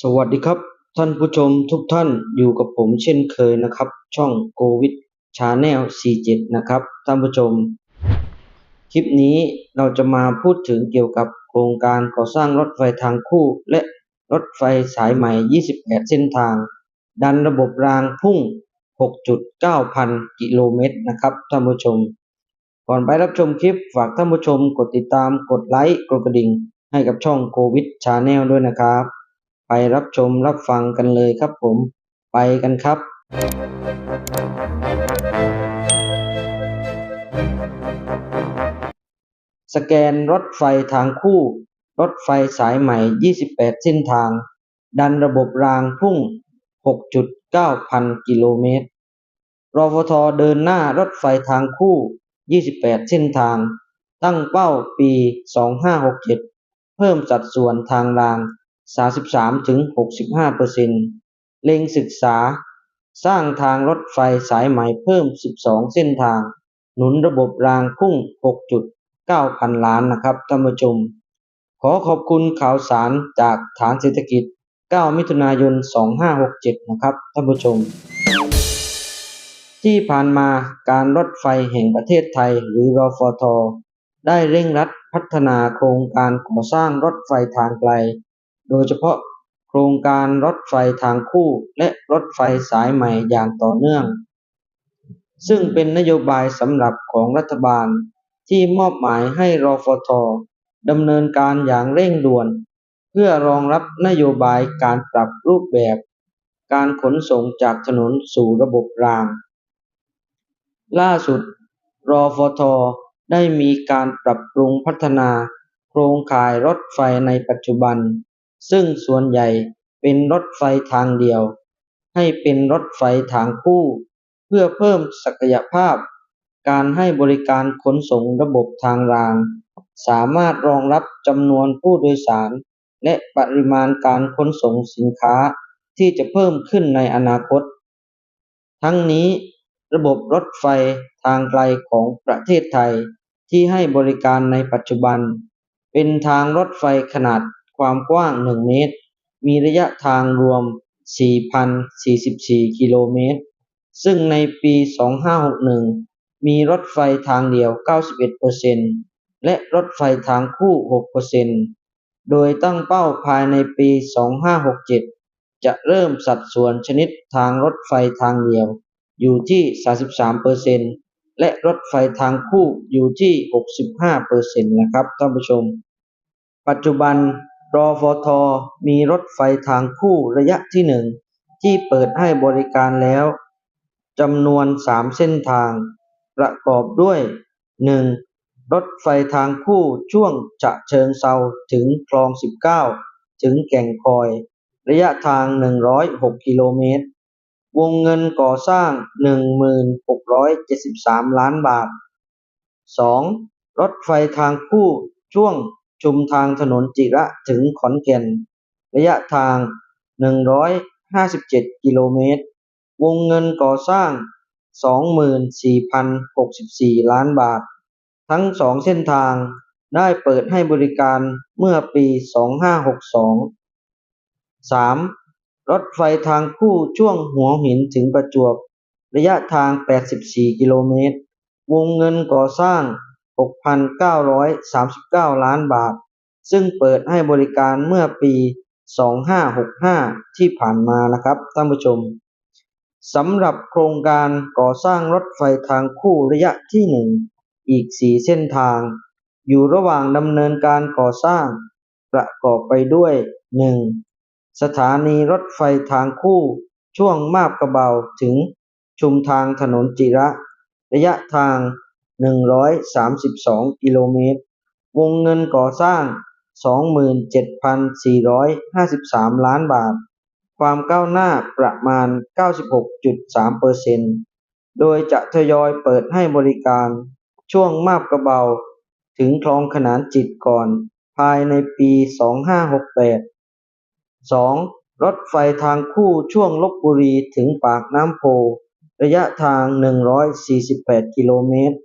สวัสดีครับ ท่านผู้ชมทุกท่านอยู่กับผมเช่นเคยนะครับ ช่องโควิดชาแนล47 นะครับ ท่านผู้ชม คลิปนี้เราจะมาพูดถึงเกี่ยวกับโครงการก่อสร้างรถไฟทางคู่ และรถไฟสายใหม่ 28 เส้นทาง ดันระบบรางพุ่ง 6.9 พันกิโลเมตรนะครับท่านผู้ชม ก่อนไปรับชมคลิปฝากท่านผู้ชมกดติดตามกดไลค์กดกระดิ่ง ให้กับช่องโควิดชาแนลด้วยนะครับ ไปรับชมรับฟังกันเลยครับผมไปกันครับ สแกนรถไฟทางคู่ รถไฟสายใหม่ 28 เส้นทาง ดันระบบรางพุ่ง 6.9 พันกิโลเมตรรฟทเดินหน้ารถไฟทางคู่ 28 เส้นทาง ตั้งเป้าปี 2567 เพิ่มสัดส่วนทางราง 33-65%เล็งศึกษา สร้างทางรถไฟสายใหม่เพิ่ม 12 เส้นทาง หนุนระบบรางพุ่ง 6.9 พันล้านนะครับท่านผู้ชม ขอขอบคุณข่าวสารจากฐานเศรษฐกิจ 9 มิถุนายน 2567 นะครับท่านผู้ชม ที่ผ่านมาการรถไฟแห่งประเทศไทยหรือรฟท ได้เร่งรัดพัฒนาโครงการก่อสร้างรถไฟทางไกล โดยเฉพาะโครงการรถไฟทางคู่และรถไฟสายใหม่อย่างต่อเนื่อง ซึ่งเป็นนโยบายสำหรับของรัฐบาลที่มอบหมายให้รฟทดำเนินการอย่างเร่งด่วน เพื่อรองรับนโยบายการปรับรูปแบบ การขนส่งจากถนนสู่ระบบราง ล่าสุด รฟท ได้มีการปรับปรุงพัฒนาโครงข่ายรถไฟในปัจจุบัน ซึ่งส่วนใหญ่เป็นรถไฟทางเดียว ให้เป็นรถไฟทางคู่ เพื่อเพิ่มศักยภาพ การให้บริการขนส่งระบบทางราง สามารถรองรับจำนวนผู้โดยสาร และปริมาณการขนส่งสินค้าที่จะเพิ่มขึ้นในอนาคต ทั้งนี้ ระบบรถไฟทางไกลของประเทศไทยที่ให้บริการในปัจจุบัน เป็นทางรถไฟขนาดความกว้าง 1 เมตร มีระยะทางรวม 4,044 กิโลเมตร ซึ่งในปี 2561 มีรถไฟทางเดียว 91%และรถไฟทางคู่ 6%โดยตั้งเป้าภายในปี 2567 จะเริ่มสัดส่วนชนิดทางรถไฟทางเดียว อยู่ที่ 33%และรถไฟทางคู่อยู่ที่ 65%นะครับท่านผู้ชม ปัจจุบันรอฟทมีรถไฟทางคู่ระยะที่หนึ่งที่เปิดให้บริการแล้วจำนวน 3 เส้นทาง ประกอบด้วย 1. รถไฟทางคู่ช่วงฉะเชิงเทราถึงคลอง 19 ถึงแก่งคอย ระยะทาง 106 กิโลเมตร วงเงินก่อสร้าง 1673 ล้านบาท 2. รถไฟทางคู่ช่วงชุมทางถนนจิระถึงขอนแก่น ระยะทาง 157 กิโลเมตร วงเงินก่อสร้าง 24,064 ล้านบาท ทั้งสองเส้นทางได้เปิดให้บริการเมื่อปี 2562 3. รถไฟทางคู่ช่วงหัวหินถึงประจวบ ระยะทาง 84 กิโลเมตร วงเงินก่อสร้าง 6,939 ล้านบาท ซึ่งเปิดให้บริการเมื่อปี 2565 ที่ผ่านมานะครับท่านผู้ชมสำหรับโครงการก่อสร้างรถไฟทางคู่ระยะที่หนึ่งอีก 4 เส้นทาง อยู่ระหว่างดำเนินการก่อสร้าง ประกอบไปด้วย 1. สถานีรถไฟทางคู่ช่วงมาบกระเบาถึงชุมทางถนนจิระ ระยะทาง 132 กิโลเมตร วงเงินก่อสร้าง 27,453 ล้านบาท ความก้าวหน้าประมาณ 96.3%โดยจะทยอยเปิดให้บริการช่วงมาบกระเบา ถึงคลองขนานจิตก่อน ภายในปี 2568 2. รถไฟทางคู่ช่วงลบบุรีถึงปากน้ำโพ ระยะทาง 148 กิโลเมตร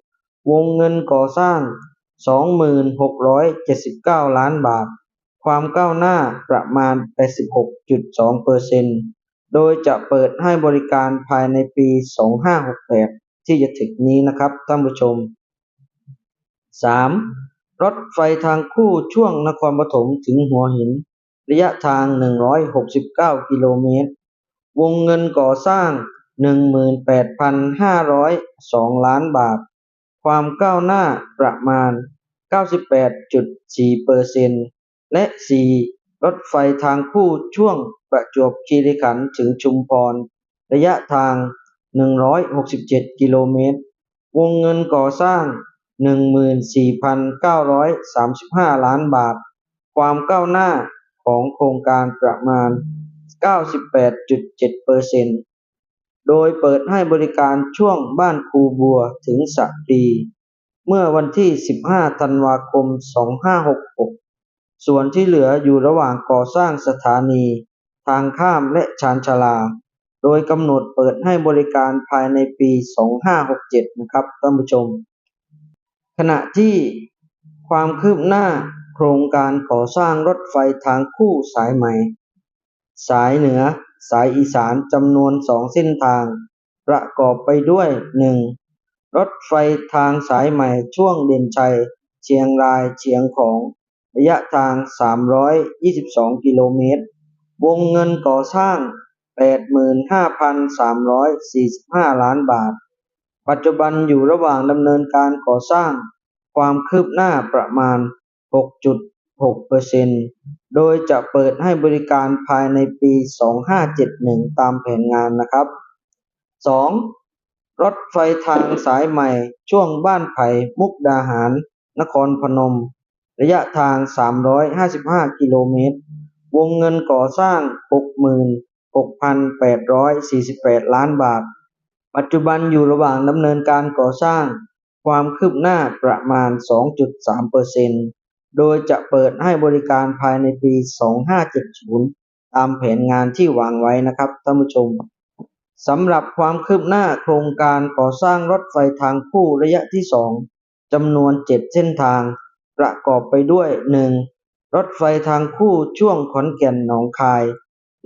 วงเงินก่อสร้าง 2,679 ล้านบาท ความก้าวหน้าประมาณ 86.2เปอร์เซ็นต์โดยจะเปิดให้บริการภายในปี 2568 ที่จะถึงนี้นะครับท่านผู้ชม 3. รถไฟทางคู่ช่วงนครปฐมถึงหัวหิน ระยะทาง 169 กิโลเมตร วงเงินก่อสร้าง 18,502 ล้านบาท ความก้าวหน้าประมาณ 98.4เปอร์เซ็นและ 4. รถไฟทางคู่ช่วงประจวบคีรีขันธ์ถึงชุมพร ระยะทาง 167 กิโลเมตร วงเงินก่อสร้าง 14,935 ล้านบาท ความก้าวหน้า ของโครงการประมาณ 98.7เปอร์เซ็นต์โดยเปิดให้บริการช่วงบ้านครูบัวถึงสระพลีเมื่อวันที่ 15 ธันวาคม 2566 ส่วนที่เหลืออยู่ระหว่างก่อสร้างสถานี ทางข้ามและชานชาลา โดยกำหนดเปิดให้บริการภายในปี 2567 นะครับท่านผู้ชม ขณะที่ความคืบหน้า โครงการก่อสร้างรถไฟทางคู่สายใหม่ สายเหนือ สายอีสานจำนวนสองเส้นทาง ประกอบไปด้วย 1. รถไฟทางสายใหม่ช่วงเด่นชัย เชียงรายเชียงของ ระยะทาง 322 กิโลเมตร วงเงินก่อสร้าง 85,345 ล้านบาท ปัจจุบันอยู่ระหว่างดำเนินการก่อสร้าง ความคืบหน้าประมาณ 6.6เปอร์เซ็นต์ โดยจะเปิดให้บริการภายในปี 2571 ตามแผนงานนะครับ 2. รถไฟทางสายใหม่ช่วงบ้านไผ่ มุกดาหาร นครพนม ระยะทาง 355 กิโลเมตร วงเงินก่อสร้าง 66,848 ล้านบาท ปัจจุบันอยู่ระหว่างดำเนินการก่อสร้าง ความคืบหน้าประมาณ 2.3เปอร์เซ็นต์ โดยจะเปิดให้บริการภายในปี 2570 ตามแผนงานที่วางไว้นะครับท่านผู้ชมสำหรับความคืบหน้าโครงการก่อสร้างรถไฟทางคู่ระยะที่ 2จำนวน 7 เส้นทาง ประกอบไปด้วย 1. รถไฟทางคู่ช่วงขอนแก่นหนองคาย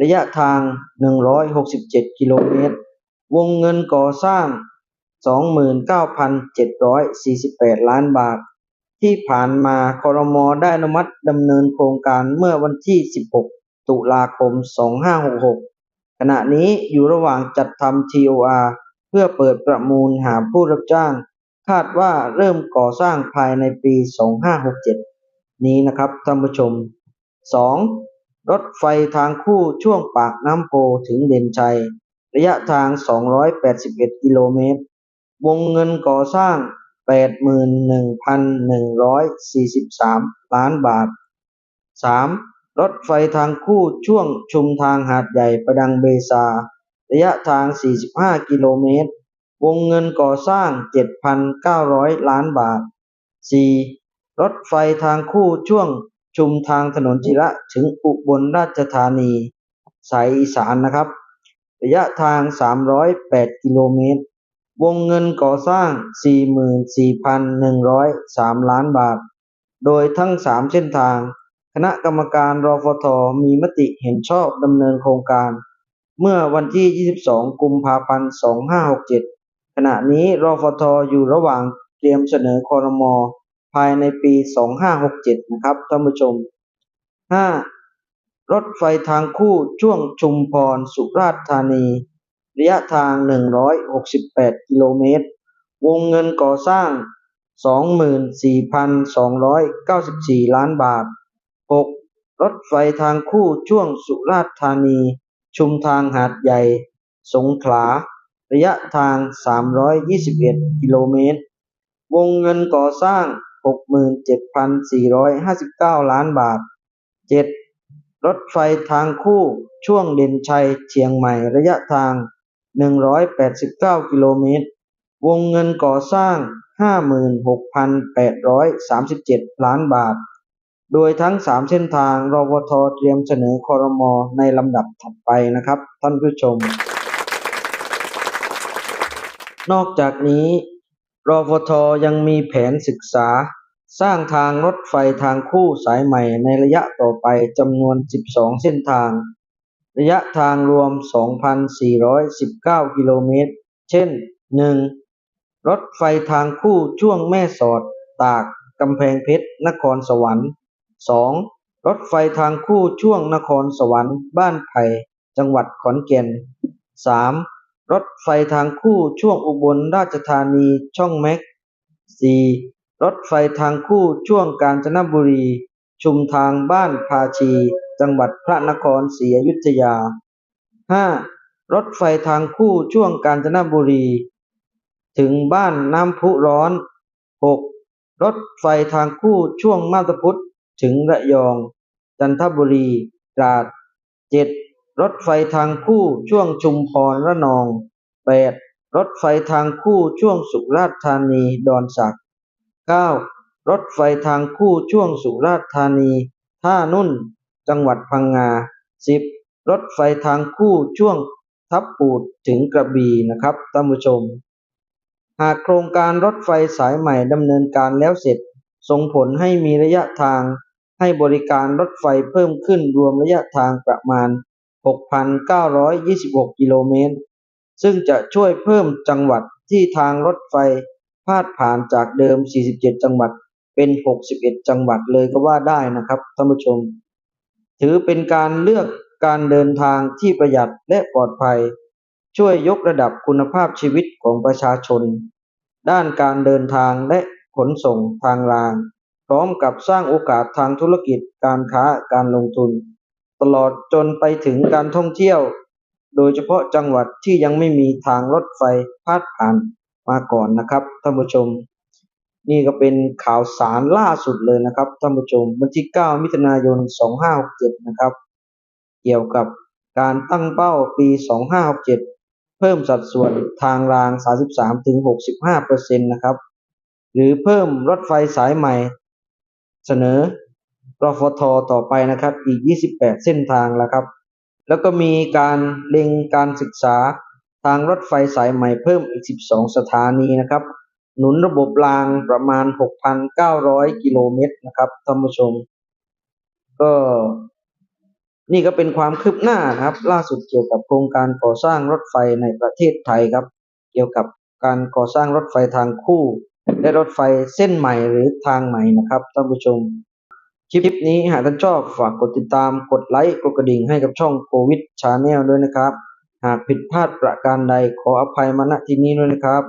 ระยะทาง 167 กิโลเมตร วงเงินก่อสร้าง 29,748 ล้านบาท ที่ผ่านมาครมได้อนุมัติดำเนินโครงการเมื่อวันที่ 16 ตุลาคม 2566 ขณะนี้อยู่ระหว่างจัดทำ TOR เพื่อเปิดประมูลหาผู้รับจ้าง คาดว่าเริ่มก่อสร้างภายในปี 2567 นี้นะครับท่านผู้ชม 2. รถไฟทางคู่ช่วงปากน้ำโพถึงเด่นชัย ระยะทาง 281 กิโลเมตร วงเงินก่อสร้าง 81,143ล้านบาท 3. รถไฟทางคู่ช่วงชุมทางหาดใหญ่ประดังเบซา ระยะทาง 45 กิโลเมตร วงเงินก่อสร้าง 7,900 ล้านบาท 4. รถไฟทางคู่ช่วงชุมทางถนนจิระถึงอุบลราชธานี สายอีสานนะครับ ระยะทาง 308 กิโลเมตร วงเงินก่อสร้าง 44,103 ล้านบาท โดยทั้ง 3 เส้นทาง คณะกรรมการรฟท มีมติเห็นชอบดำเนินโครงการ เมื่อวันที่ 22 กุมภาพันธ์ 2567 ขณะนี้รฟท อยู่ระหว่างเตรียมเสนอครมอภายในปี 2567 นะครับท่านผู้ชม 5. รถไฟทางคู่ช่วงชุมพร สุราษฎร์ธานี ระยะทาง 168 กิโลเมตร วงเงินก่อสร้าง 24,294 ล้านบาท 6. รถไฟทางคู่ช่วงสุราษฎร์ธานี ชุมทางหาดใหญ่ สงขลา ระยะทาง 321 กิโลเมตร วงเงินก่อสร้าง 67,459 ล้านบาท 7. รถไฟทางคู่ช่วงเด่นชัยเชียงใหม่ระยะทาง 189 กิโลเมตร วงเงินก่อสร้าง 56,837 ล้านบาท โดยทั้ง 3 เส้นทางรวทเตรียมเสนอคอรมอในลำดับถัดไปนะครับ ท่านผู้ชม นอกจากนี้รฟทยังมีแผนศึกษา สร้างทางรถไฟทางคู่สายใหม่ในระยะต่อไปจำนวน 12 เส้นทาง ระยะทางรวม 2,419 กิโลเมตร เช่น 1. รถไฟทางคู่ช่วงแม่สอด ตาก กำแพงเพชร นครสวรรค์ 2. รถไฟทางคู่ช่วงนครสวรรค์ บ้านไผ่ จังหวัดขอนแก่น 3. รถไฟทางคู่ช่วงอุบลราชธานี ช่องแม็ก 4. รถไฟทางคู่ช่วงกาญจนบุรี ชุมทางบ้านภาชี จังหวัดพระนครศรีอยุธยา 5. รถไฟทางคู่ช่วงกาญจนบุรี ถึงบ้านน้ำพุร้อน 6. รถไฟทางคู่ช่วงมาตาพุทธถึงระยอง จันทบุรีตราด 7. รถไฟทางคู่ช่วงชุมพรระนอง 8. รถไฟทางคู่ช่วงสุราษฎร์ธานีดอนสัก 9. รถไฟทางคู่ช่วงสุราษฎร์ธานีท่านุ่น จังหวัดพังงา 10. รถไฟทางคู่ช่วงทับปูดถึงกระบี่นะครับท่านผู้ชม หากโครงการรถไฟสายใหม่ดำเนินการแล้วเสร็จ ส่งผลให้มีระยะทางให้บริการรถไฟเพิ่มขึ้นรวมระยะทางประมาณ 6,926 กิโลเมตร ซึ่งจะช่วยเพิ่มจังหวัดที่ทางรถไฟพาดผ่านจากเดิม 47 จังหวัดเป็น 61 จังหวัดเลยก็ว่าได้นะครับท่านผู้ชม ถือเป็นการเลือกการเดินทางที่ประหยัดและปลอดภัย ช่วยยกระดับคุณภาพชีวิตของประชาชน ด้านการเดินทางและขนส่งทางราง พร้อมกับสร้างโอกาสทางธุรกิจการค้าการลงทุน ตลอดจนไปถึงการท่องเที่ยว โดยเฉพาะจังหวัดที่ยังไม่มีทางรถไฟพาดผ่านมาก่อนนะครับท่านผู้ชม นี่ก็เป็นข่าวสารล่าสุดเลยนะครับท่านผู้ชมวันที่ 9 มิถุนายน 2567 นะครับ เกี่ยวกับการตั้งเป้าปี 2567 เพิ่มสัดส่วนทางราง 33-65%นะครับ หรือเพิ่มรถไฟสายใหม่ เสนอรฟทต่อไปนะครับอีก 28 เส้นทางแล้วครับ แล้วก็มีการเล็งการศึกษาทางรถไฟสายใหม่เพิ่มอีก 12 สถานีนะครับ หนุนระบบรางประมาณ 6,900 กิโลเมตรนะครับท่านผู้ชม ก็นี่ก็เป็นความคืบหน้านะครับ ล่าสุดเกี่ยวกับโครงการก่อสร้างรถไฟในประเทศไทยครับ เกี่ยวกับการก่อสร้างรถไฟทางคู่ และรถไฟเส้นใหม่หรือทางใหม่นะครับท่านผู้ชม คลิปนี้หากท่านชอบฝากกดติดตามกดไลค์กดกระดิ่งให้กับช่องโควิดชาแนลด้วยนะครับ หากผิดพลาดประการใดขออภัยมาณที่นี้ด้วยนะครับ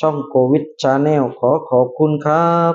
ช่องโควิดชาแนลขอขอบคุณครับ